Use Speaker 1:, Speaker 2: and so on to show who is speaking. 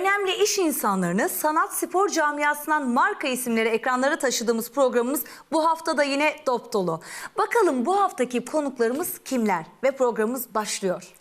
Speaker 1: Önemli iş insanlarını sanat spor camiasından marka isimleri ekranlara taşıdığımız programımız bu hafta da yine dop dolu. Bakalım bu haftaki konuklarımız kimler ve programımız başlıyor.